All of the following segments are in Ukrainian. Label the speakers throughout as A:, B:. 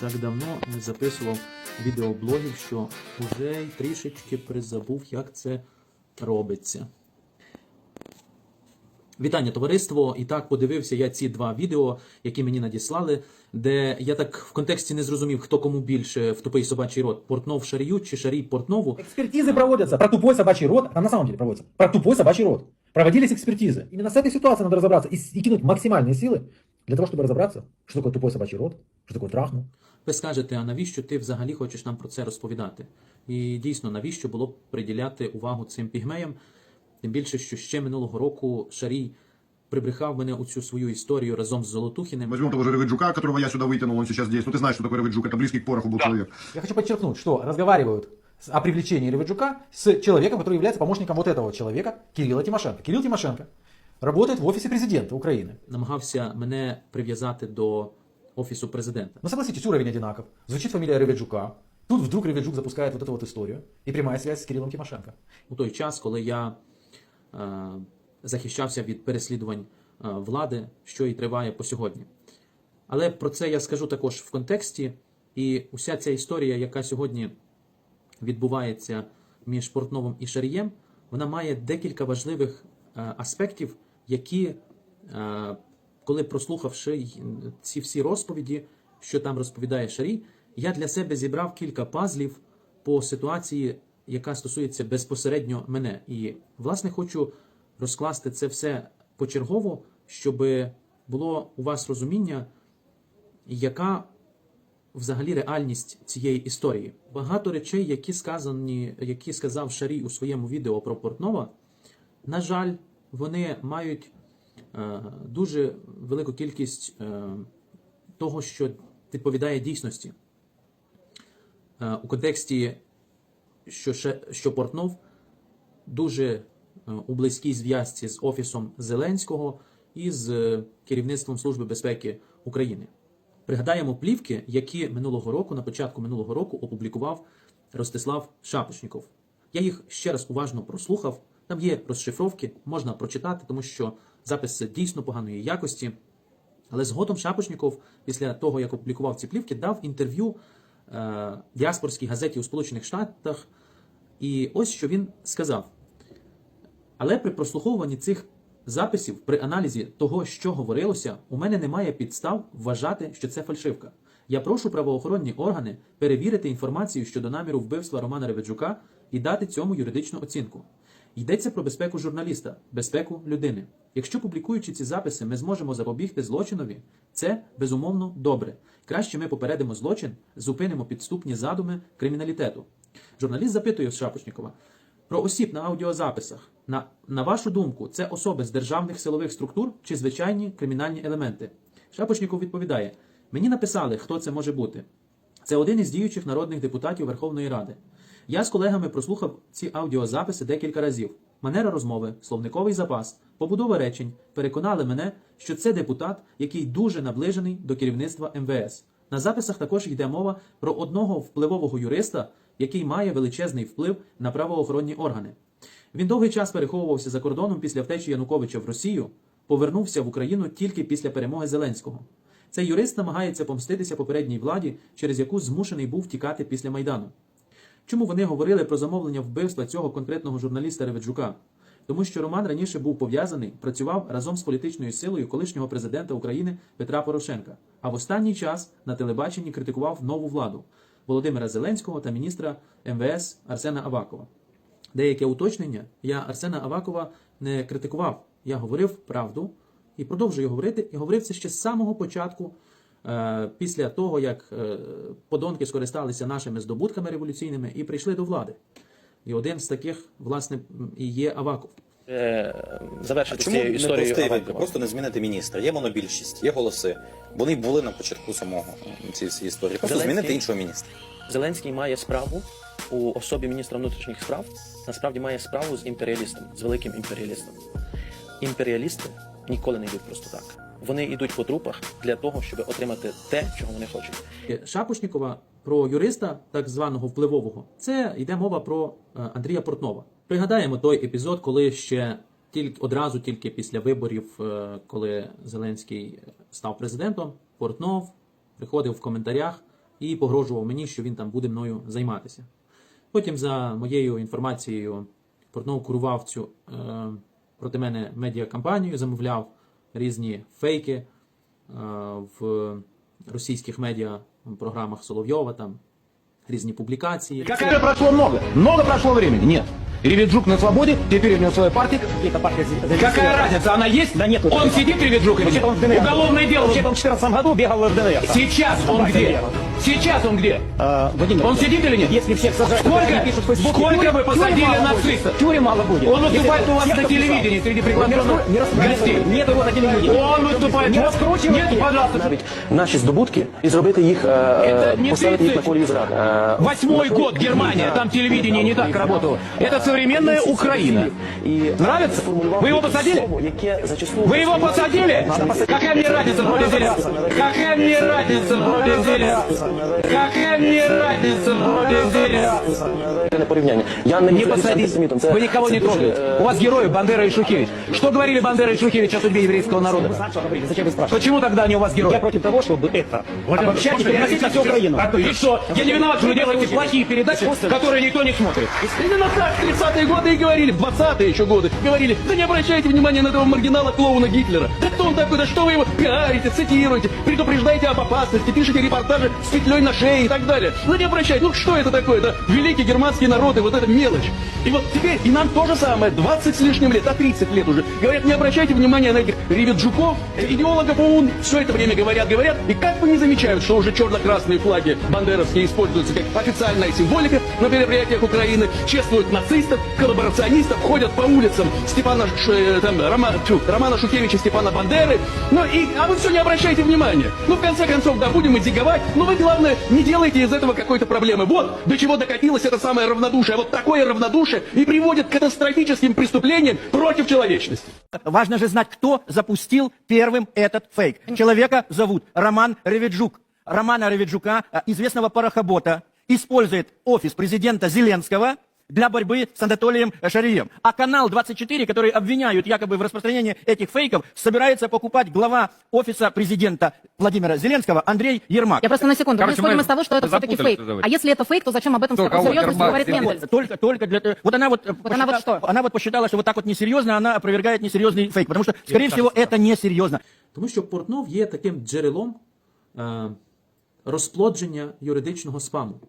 A: так давно не записував відеоблогів, що вже трішечки призабув, як це робиться. Вітання, товариство! І так подивився я ці два відео, які мені надіслали, де я так в контексті не зрозумів, хто кому більше в тупий собачий рот Портнов Шарію чи Шарій Портнову.
B: Экспертизы проводятся про тупой собачий рот, там на самом деле проводятся, про тупой собачий рот Проводились экспертизы. Именно с этой ситуацией надо разобраться и, с- и кинуть максимальные силы для того, чтобы разобраться, что такое тупой собачий рот, что такое трахнул.
A: Ви скажете, а навіщо ти взагалі хочеш нам про це розповідати? І дійсно, навіщо було б приділяти увагу цим пігмеям? Тим більше, що ще минулого року Шарій прибрехав мене у цю свою історію разом з Золотухіним.
C: Возьмем того же Рывыджука, которого я сюда вытянул, он сейчас здесь. Ну, ты знаешь, что такое Рывыджук, это близкий к пороху был человек.
B: Я хочу подчеркнуть, что разговаривают с- о привлечении Реведжука с человеком, который является помощником вот этого человека, Кирилла Тимошенко. Кирилл Тимошенко работает в офисе президента Украины.
A: Намагався мене прив'язати до офісу президента.
B: Но согласитесь, уровень одинаков. Звучит фамилия Реведжука. Тут вдруг Реведжук запускает вот эту вот историю. И прямая связь с Кириллом Тимошенко.
A: у той час, коли я е, захищався від переслідувань е, влади, що і триває по сьогодні. Але про це я скажу також в контексті, і уся ця історія, яка сьогодні відбувається між Портновим і Шарієм, вона має декілька важливих е, аспектів, які, е, коли прослухавши ці всі розповіді, що там розповідає Шарій, я для себе зібрав кілька пазлів по ситуації, яка стосується безпосередньо мене. І, власне, хочу розкласти це все почергово, щоб було у вас розуміння, яка взагалі реальність цієї історії. Багато речей, які сказані, які сказав Шарій у своєму відео про Портнова, на жаль, вони мають е, дуже велику кількість е, того, що відповідає дійсності. Е, у контексті, що, що Портнов дуже е, у близькій зв'язці з Офісом Зеленського і з е, керівництвом Служби безпеки України. Пригадаємо плівки, які минулого року, на початку минулого року, опублікував Ростислав Шапошніков. Я їх ще раз уважно прослухав. Там є розшифровки, можна прочитати, тому що запис дійсно поганої якості. Але згодом Шапошніков, після того, як опублікував ці плівки, дав інтерв'ю е, діаспорській газеті у Сполучених Штатах. І ось що він сказав. Але при прослуховуванні цих записів, при аналізі того, що говорилося, у мене немає підстав вважати, що це фальшивка. Я прошу правоохоронні органи перевірити інформацію щодо наміру вбивства Романа Реведжука і дати цьому юридичну оцінку. Йдеться про безпеку журналіста, безпеку людини. Якщо публікуючи ці записи, ми зможемо запобігти злочинові, це безумовно добре. Краще ми попередимо злочин, зупинимо підступні задуми криміналітету. Журналіст запитує Шапошнікова про осіб на аудіозаписах. На, на вашу думку, це особи з державних силових структур чи звичайні кримінальні елементи? Шапошніков відповідає: Мені написали, хто це може бути. Це один із діючих народних депутатів Верховної Ради. Я з колегами прослухав ці аудіозаписи декілька разів. Манера розмови, словниковий запас, побудова речень переконали мене, що це депутат, який дуже наближений до керівництва МВС. На записах також йде мова про одного впливового юриста, який має величезний вплив на правоохоронні органи. Він довгий час переховувався за кордоном після втечі Януковича в Росію, повернувся в Україну тільки після перемоги Зеленського. Цей юрист намагається помститися попередній владі, через яку змушений був тікати після Майдану. Чому вони говорили про замовлення вбивства цього конкретного журналіста Реведжука? Тому що Роман раніше був пов'язаний, працював разом з політичною силою колишнього президента України Петра Порошенка, а в останній час на телебаченні критикував нову владу Володимира Зеленського та міністра МВС Арсена Авакова. Деяке уточнення я Арсена Авакова не критикував. Я говорив правду і продовжую говорити, і говорив це ще з самого початку, е, після того, як е, подонки скористалися нашими здобутками революційними і прийшли до влади. І один з таких, власне, і є Аваков.
D: Е, завершити
E: Чому
D: цією
E: не
D: історією
E: простий вибір?
D: Авакова.
E: Просто не змінити міністра. Є монобільшість, є голоси. Вони були на початку самого цієї всієї історії. Просто
D: Зеленський-
E: змінити іншого міністра.
D: Зеленський має справу у особі міністра внутрішніх справ. Насправді має справу з імперіалістом, з великим імперіалістом. Імперіалісти ніколи не йдуть просто так. Вони йдуть по трупах для того, щоб отримати те, чого вони хочуть.
A: Шапошнікова про юриста, так званого впливового, це йде мова про е, Андрія Портнова. Пригадаємо той епізод, коли ще тільки одразу тільки після виборів, е, коли Зеленський став президентом, Портнов приходив в коментарях і погрожував мені, що він там буде мною займатися. Потім, за моєю інформацією, Портнов курував цю е, проти мене медіакампанію, замовляв різні фейки е, в російських медіа програмах Соловйова, там різні публікації.
F: Какая прошло много? Много прошло времени? Нет. Реведжук на свободе, теперь у него своя партия.
B: Эта партия
F: Какая разница, она есть?
B: Да нет.
F: Он сидит, Реведжук, или нет? Уголовное дело.
B: Вообще-то он в 2014 году бегал в ДНР.
F: Сейчас он где?
B: ДНР.
F: Сейчас он где?
B: А, Владимир,
F: Он сидит или нет?
B: Если всех сажают,
F: Сколько?
B: которые пишут в Фейсбуке,
F: Сколько
B: тюрем-
F: вы посадили
B: тюрем мало
F: нацистов?
B: будет. Тюрем мало будет.
F: Он выступает
B: Если
F: у вас
B: тех,
F: на
B: кто
F: телевидении
B: писал.
F: среди
B: Не
F: приглашенных
B: раскру- не раскручивайте.
F: гостей.
B: Нет его на телевидении.
F: Он выступает.
B: Не раскручивайте.
F: Нет, пожалуйста.
G: навіть наші здобутки і зробити їх, е,
F: Це не
G: поставити їх на
F: 30.
G: колії зради. Е,
F: Восьмой год Германия, там телевидение не так работало. Это современная Украина.
G: І
F: Нравится?
G: сформулював
F: Вы его посадили?
G: слово, яке зачастую
F: Вы его посадили? Какая мне разница вроде зеленец? Какая мне разница вроде зеленец? Какая мне разница вроде зеленец?
G: не порівняння. Я не,
F: Не
G: є
F: посадили.
G: антисемітом. Це-
F: Вы никого
G: це
F: не
G: дуже,
F: трогали.
G: е,
F: У вас герои Бандера и Шухевич. Что говорили Бандера и Шухевич о судьбе еврейского народа?
B: Что говорите? Зачем вы спрашиваете?
F: Почему тогда они у вас
B: Я
F: герои?
B: против того, чтобы это обобщать и переносить на всю Украину.
F: А то и что? Я не виноват, что вы делаете плохие передачи, которые никто не смотрит. Именно так в 30-е годы и говорили, в 20-е еще годы. Говорили, да не обращайте внимания на этого маргинала-клоуна Гитлера. Да кто он такой, да что вы его пиарите, цитируете, предупреждаете об опасности, пишете репортажи с петлей на шее и так далее. Ну не обращайте, ну что это такое, да? Германский народ и вот эта мелочь. И вот теперь и нам то же самое, 20 с лишним лет, а 30 лет уже. Говорят, не обращайте внимания на этих реведжуков, идеологов ОУН, все это время говорят, говорят, и как бы не замечают, что уже черно-красные флаги бандеровские используются как официальная символика на мероприятиях Украины, чествуют нацистов, коллаборационистов, ходят по улицам Степана, Ш- э, там, Рома- Романа Шухевича, Степана Бандеры, ну и, а вы все не обращайте внимания. Ну, в конце концов, да, будем издиговать, но вы, главное, не делайте из этого какой-то проблемы. Вот до чего докатилось это самое равнодушие. Вот такое равнодушие и приводит к катастрофическим преступлениям против человечности.
H: Важно же знать, кто запустил первым этот фейк. Человека зовут Роман Реведжук. Романа Реведжука, э, известного порохобота, использует офис президента Зеленского для борьбы с Анатолием Шарием. А канал 24, который обвиняют якобы в распространении этих фейков, собирается покупать глава офиса президента Владимира Зеленского Андрей Ермак.
I: Я просто на секунду.
J: Короче,
I: мы исходим из того, что это все-таки фейк.
J: говорить.
I: А если это фейк, то зачем об этом
J: Кто,
I: с такой
J: кого?
I: серьезностью
J: Ермак,
I: говорит? Мендельс?
H: Только, только для... Вот она вот, э,
I: она вот
H: посчитала-
I: что?
H: она вот посчитала, что вот так вот несерьезно, она опровергает несерьезный фейк. Потому что, скорее всего, это несерьезно.
A: Тому що Портнов є таким джерелом е, розплодження юридичного спаму,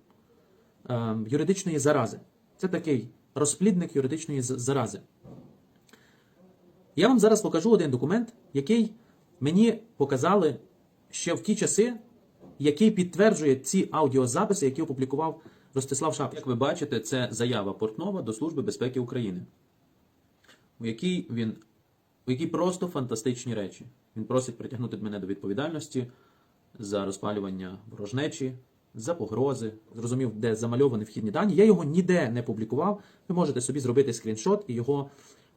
A: е, юридичної зарази. Це такий розплідник юридичної зарази. Я вам зараз покажу один документ, який мені показали ще в ті часи, який підтверджує ці аудіозаписи, які опублікував Ростислав Шап. Як ви бачите, це заява Портнова до Служби безпеки України, у якій він у якій просто фантастичні речі. Він просить притягнути мене до відповідальності за розпалювання ворожнечі, за погрози. Зрозумів, де замальовані вхідні дані. Я його ніде не публікував. Ви можете собі зробити скріншот і його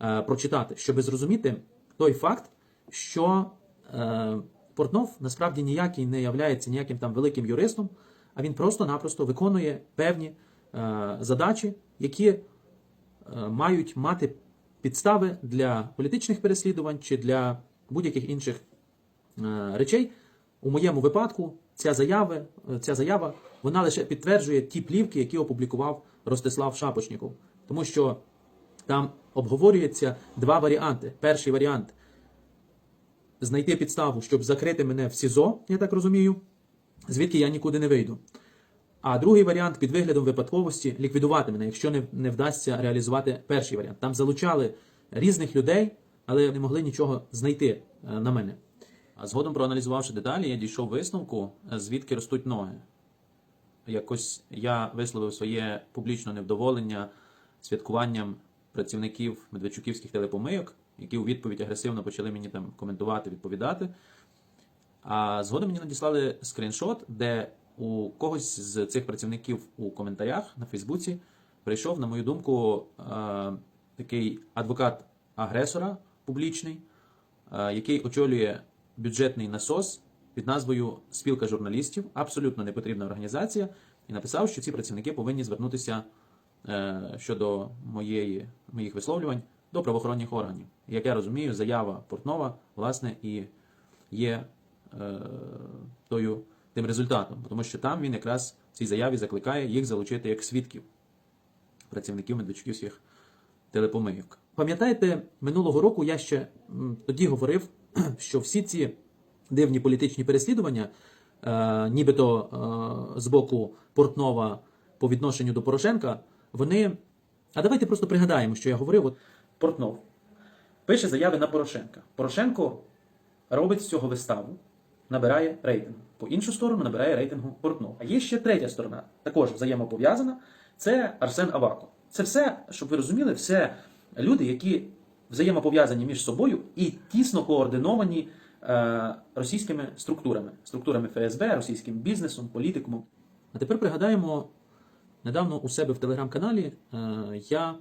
A: е, прочитати, щоб зрозуміти той факт, що е, Портнов насправді ніякий не являється ніяким там великим юристом, а він просто-напросто виконує певні е, задачі, які е, мають мати підстави для політичних переслідувань чи для будь-яких інших е, речей. У моєму випадку ця заява, е, ця заява вона лише підтверджує ті плівки, які опублікував Ростислав Шапочніков. Тому що там обговорюється два варіанти. Перший варіант знайти підставу, щоб закрити мене в СІЗО, я так розумію, звідки я нікуди не вийду. А другий варіант під виглядом випадковості ліквідувати мене, якщо не, не вдасться реалізувати перший варіант. Там залучали різних людей, але не могли нічого знайти е, на мене. Згодом, проаналізувавши деталі, я дійшов висновку, е, звідки ростуть ноги. Якось я висловив своє публічне невдоволення святкуванням працівників медведчуківських телепомийок, які у відповідь агресивно почали мені там коментувати, відповідати. А згодом мені надіслали скріншот, де у когось з цих працівників у коментарях на Фейсбуці прийшов, на мою думку, е, такий адвокат агресора публічний, е, який очолює бюджетний насос під назвою Спілка журналістів, абсолютно непотрібна організація, і написав, що ці працівники повинні звернутися е, щодо моєї, моїх висловлювань до правоохоронних органів. Як я розумію, заява Портнова, власне, і є е, тою тим результатом, тому що там він якраз в цій заяві закликає їх залучити як свідків, працівників медведчуківських телепомийок. Пам'ятаєте, минулого року я ще тоді говорив, що всі ці дивні політичні переслідування, е, нібито е, з боку Портнова по відношенню до Порошенка, вони. А давайте просто пригадаємо, що я говорив. От Портнов пише заяви на Порошенка. Порошенко робить з цього виставу, набирає рейтинг. По іншу сторону набирає рейтингу Портнов. А є ще третя сторона, також взаємопов'язана. Це Арсен Аваков. Це все, щоб ви розуміли, все люди, які взаємопов'язані між собою і тісно координовані е, російськими структурами, структурами ФСБ, російським бізнесом, політикумом. А тепер пригадаємо, недавно у себе в телеграм-каналі е, я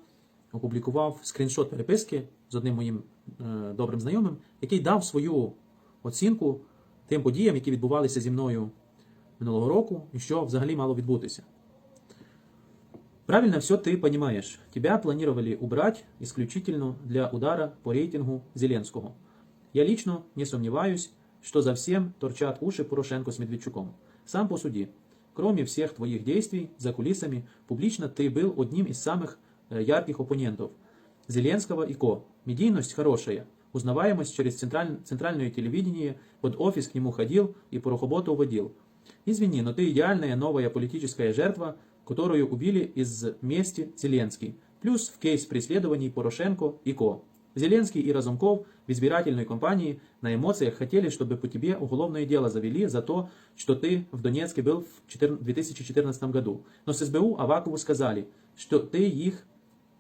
A: опублікував скріншот переписки з одним моїм е, добрим знайомим, який дав свою оцінку тим подіям, які відбувалися зі мною минулого року, і що взагалі мало відбутися. Правильно все ты понимаешь. Тебя планировали убрать исключительно для удара по рейтингу Зеленского. Я лично не сомневаюсь, что за всем торчат уши Порошенко с Медведчуком. Сам посуди. Кроме всех твоих действий за кулисами, публично ты был одним из самых э, ярких оппонентов Зеленского и Ко. Медийность хорошая. Узнаваемость через централь- центральное телевидение, под офис к нему ходил и порохоботу водил. Извини, но ты идеальная новая политическая жертва, которую убили из мести Зеленский. Плюс в кейс преследований Порошенко и Ко. Зеленский и Разумков в избирательной кампании на эмоциях хотели, чтобы по тебе уголовное дело завели за то, что ты в Донецке был в 14 2014 году. Но с СБУ Авакову сказали, что ты их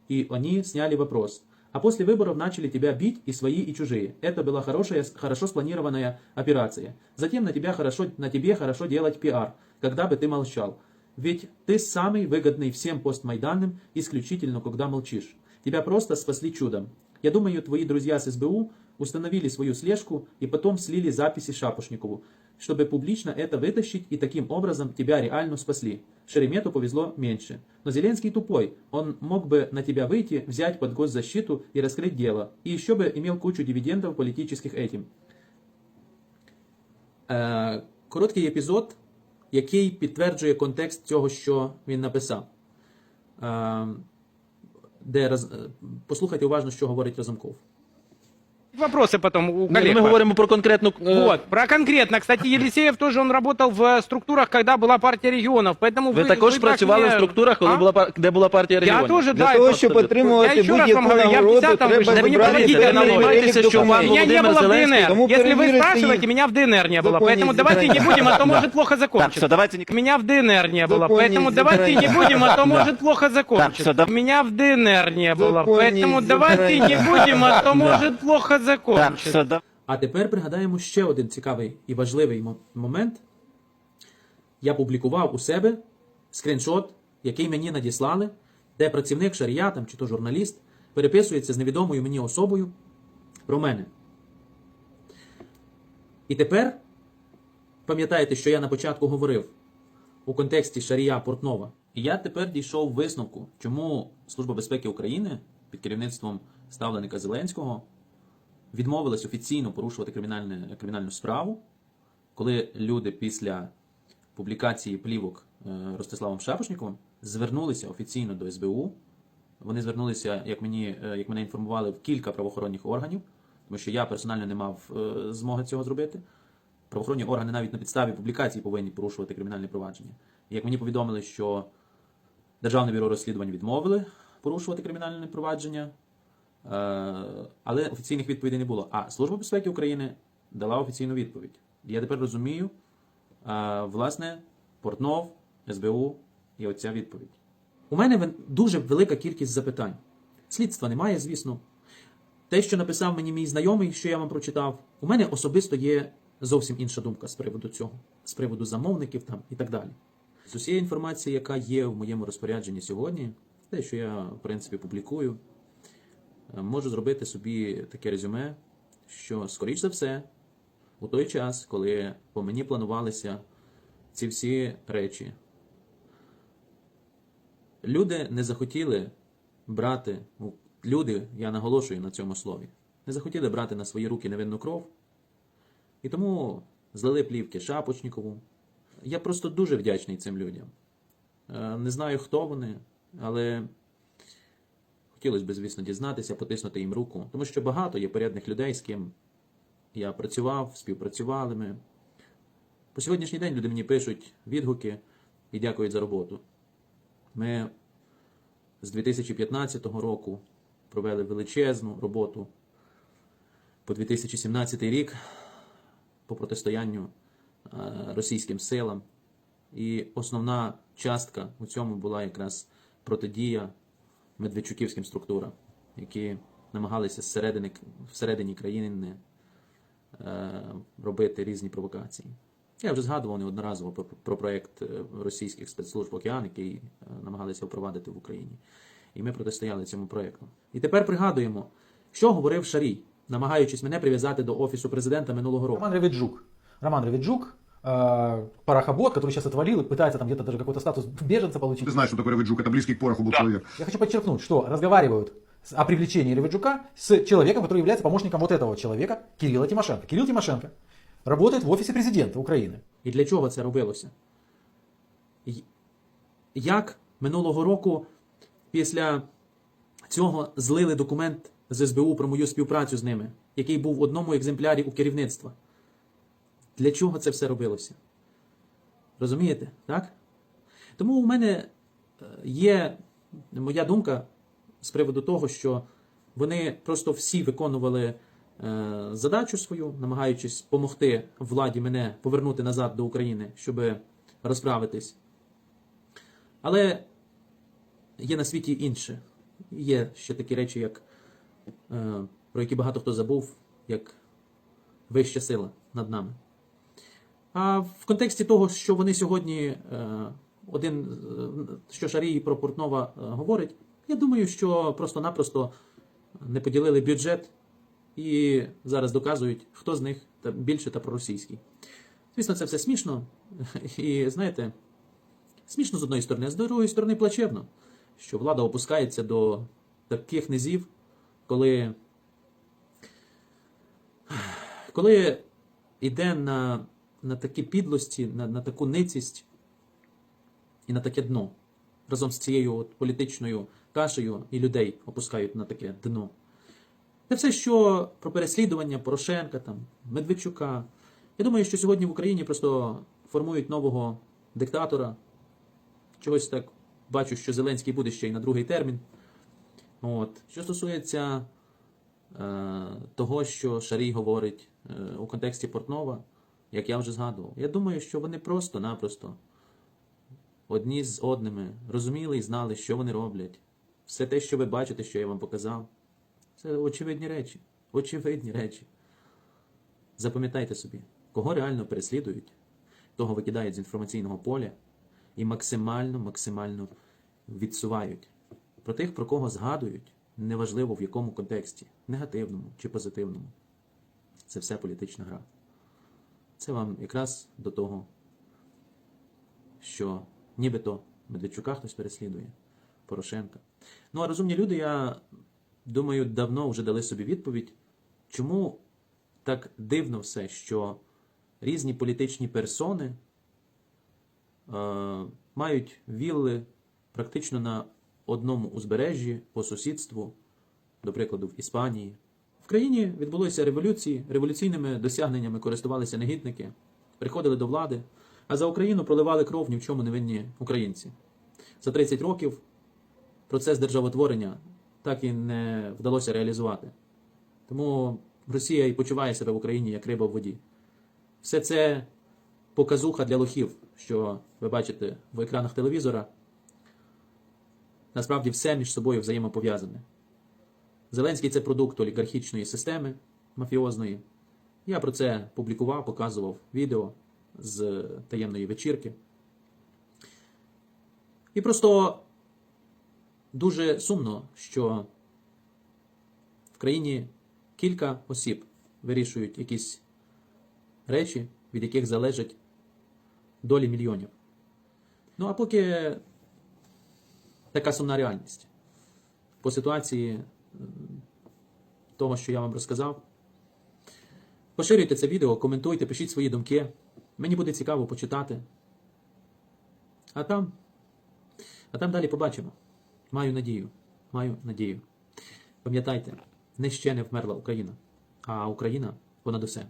A: и они сняли вопрос. А после выборов начали тебя бить и свои, и чужие. Это была хорошая, хорошо спланированная операция. Затем на, тебя хорошо, на тебе хорошо делать пиар, когда бы ты молчал. Ведь ты самый выгодный всем постмайданным, исключительно когда молчишь. Тебя просто спасли чудом. Я думаю, твои друзья с СБУ установили свою слежку и потом слили записи Шапошникову, чтобы публично это вытащить и таким образом тебя реально спасли. Шеремету повезло меньше. Но Зеленский тупой. Он мог бы на тебя выйти, взять под госзащиту и раскрыть дело. И еще бы имел кучу дивидендов политических этим. Е, короткий епізод, який підтверджує контекст цього, що він написав. Е, де Послухайте уважно, що говорить Разумков.
I: Вопросы потом у
F: Ні,
I: коллег.
F: ми говоримо про конкретну. е,
I: Вот, про конкретно. Кстати, Елисеев тоже он работал в структурах, когда была партия регионов. Поэтому
F: Ви
I: вы,
F: також
I: вы
F: працювали
I: так
F: в
I: не-
F: структурах, коли
I: А?
F: була пар- де була партія
I: Я
F: регіонів.
I: тоже,
J: Для
I: да.
J: того,
I: это-
J: щоб
I: Я
J: отримувати
I: еще раз
J: будь-яку
I: вам говорю, я в
J: нагороду,
I: 50-м
J: треба
I: вышел, вы не
J: зібрати
I: проводите
J: певний
I: аналогию.
J: перелік
F: Займайтеся, що пан
J: документів.
I: Меня не
F: Володимир
I: было в
F: Зеленский,
I: ДНР.
J: тому
I: Если вы
J: перевірити
I: спрашиваете,
J: їх
I: меня в ДНР не было.
J: законні
I: Поэтому давайте не
J: зібрання.
I: будем, а то может плохо
H: Так,
I: закончится.
H: все, давайте не...
I: Меня в ДНР не было,
J: Законні
I: поэтому давайте не
J: зібрання.
I: будем, а то может плохо
H: Так,
I: закончится.
H: всё, да-
I: Меня в ДНР не было,
J: Законні
I: поэтому давайте не
J: зібрання.
I: будем, а то может плохо
H: так, все, да...
A: А тепер пригадаємо ще один цікавий і важливий момент. Я публікував у себе скріншот, який мені надіслали, де працівник шарія там, чи то журналіст переписується з невідомою мені особою про мене. І тепер пам'ятаєте, що я на початку говорив у контексті Шарія Портнова. І я тепер дійшов висновку, чому Служба безпеки України під керівництвом ставленика Зеленського відмовилась офіційно порушувати кримінальне, кримінальну справу, коли люди після публікації плівок е, Ростиславом Шапошніковим звернулися офіційно до СБУ. Вони звернулися, як мені е, як мене інформували, в кілька правоохоронних органів, тому що я персонально не мав е, змоги цього зробити. Правоохоронні органи навіть на підставі публікації повинні порушувати кримінальне провадження. Як мені повідомили, що Державне бюро розслідувань відмовили порушувати кримінальне провадження, але офіційних відповідей не було. А Служба безпеки України дала офіційну відповідь. Я тепер розумію, е, власне, Портнов, СБУ і оця відповідь. У мене дуже велика кількість запитань. Слідства немає, звісно. Те, що написав мені мій знайомий, що я вам прочитав, у мене особисто є зовсім інша думка з приводу цього, з приводу замовників там і так далі. З усієї інформації, яка є в моєму розпорядженні сьогодні, те, що я, в принципі, публікую, е, можу зробити собі таке резюме, що, скоріш за все, у той час, коли по мені планувалися ці всі речі, люди не захотіли брати, ну, люди, я наголошую на цьому слові, не захотіли брати на свої руки невинну кров, і тому злили плівки Шапочнікову, я просто дуже вдячний цим людям. Е, Не знаю, хто вони, але хотілося б, звісно, дізнатися, потиснути їм руку. Тому що багато є порядних людей, з ким я працював, співпрацювали ми. По сьогоднішній день люди мені пишуть відгуки і дякують за роботу. Ми з 2015 року провели величезну роботу по 2017 рік по протистоянню е, російським силам. І основна частка у цьому була якраз протидія медведчуківським структурам, які намагалися зсередини, всередині країни е, робити різні провокації. Я вже згадував неодноразово про, про проєкт е, російських спецслужб Океан, який е, намагалися впровадити в Україні. І ми протистояли цьому проєкту. І тепер пригадуємо, що говорив Шарій, намагаючись мене прив'язати до офісу президента минулого року.
B: Роман Реведжук. Роман Реведжук, э, парохобот, который сейчас отвалил и пытается там где-то даже какой-то статус беженца получить.
C: Ты знаешь, что такое Реведжук, это близкий к пороху был человек.
B: Я хочу подчеркнуть, что разговаривают с- о привлечении Реведжука с человеком, который является помощником вот этого человека, Кирилла Тимошенко. Кирилл Тимошенко работает в офисе президента Украины.
A: І для чого це робилося? Й- Як минулого року після цього злили документ з СБУ про мою співпрацю з ними, який був в одному екземплярі у керівництва? Для чого це все робилося? Розумієте, так? Тому у мене е, є моя думка з приводу того, що вони просто всі виконували е, задачу свою, намагаючись допомогти владі мене повернути назад до України, щоб розправитись. Але є на світі інше. Є ще такі речі, як, е, про які багато хто забув, як вища сила над нами. А в контексті того, що вони сьогодні, е, один, е, що Шарій про Портнова е, говорить, я думаю, що просто-напросто не поділили бюджет і зараз доказують, хто з них більше та проросійський. Звісно, це все смішно. І знаєте, смішно з одної сторони, а з другої сторони плачевно, що влада опускається до таких низів, коли, коли йде на, на такі підлості, на, на таку ницість і на таке дно. Разом з цією от політичною кашею і людей опускають на таке дно. Це все, що про переслідування Порошенка, там, Медведчука. Я думаю, що сьогодні в Україні просто формують нового диктатора. Чогось так бачу, що Зеленський буде ще й на другий термін. От. Що стосується е, того, що Шарій говорить е, у контексті Портнова, як я вже згадував, я думаю, що вони просто-напросто одні з одними розуміли і знали, що вони роблять. Все те, що ви бачите, що я вам показав, це очевидні речі. Очевидні речі. Запам'ятайте собі, кого реально переслідують, того викидають з інформаційного поля і максимально, максимально відсувають. Про тих, про кого згадують, неважливо в якому контексті, негативному чи позитивному. Це все політична гра. Це вам якраз до того, що нібито Медведчука хтось переслідує, Порошенка. Ну а розумні люди, я думаю, давно вже дали собі відповідь, чому так дивно все, що різні політичні персони е, мають вілли практично на одному узбережжі по сусідству, до прикладу, в Іспанії. Країні відбулися революції, революційними досягненнями користувалися негідники, приходили до влади, а за Україну проливали кров ні в чому не винні українці. За 30 років процес державотворення так і не вдалося реалізувати. Тому Росія і почуває себе в Україні як риба в воді. Все це показуха для лохів, що ви бачите в екранах телевізора. Насправді все між собою взаємопов'язане. Зеленський це продукт олігархічної системи мафіозної. Я про це публікував, показував відео з таємної вечірки. І просто дуже сумно, що в країні кілька осіб вирішують якісь речі, від яких залежать долі мільйонів. Ну а поки така сумна реальність. По ситуації того, що я вам розказав. Поширюйте це відео, коментуйте, пишіть свої думки. Мені буде цікаво почитати, А там, а там далі побачимо. Маю надію. Маю надію. Пам'ятайте, не ще не вмерла Україна, а Україна понад усе.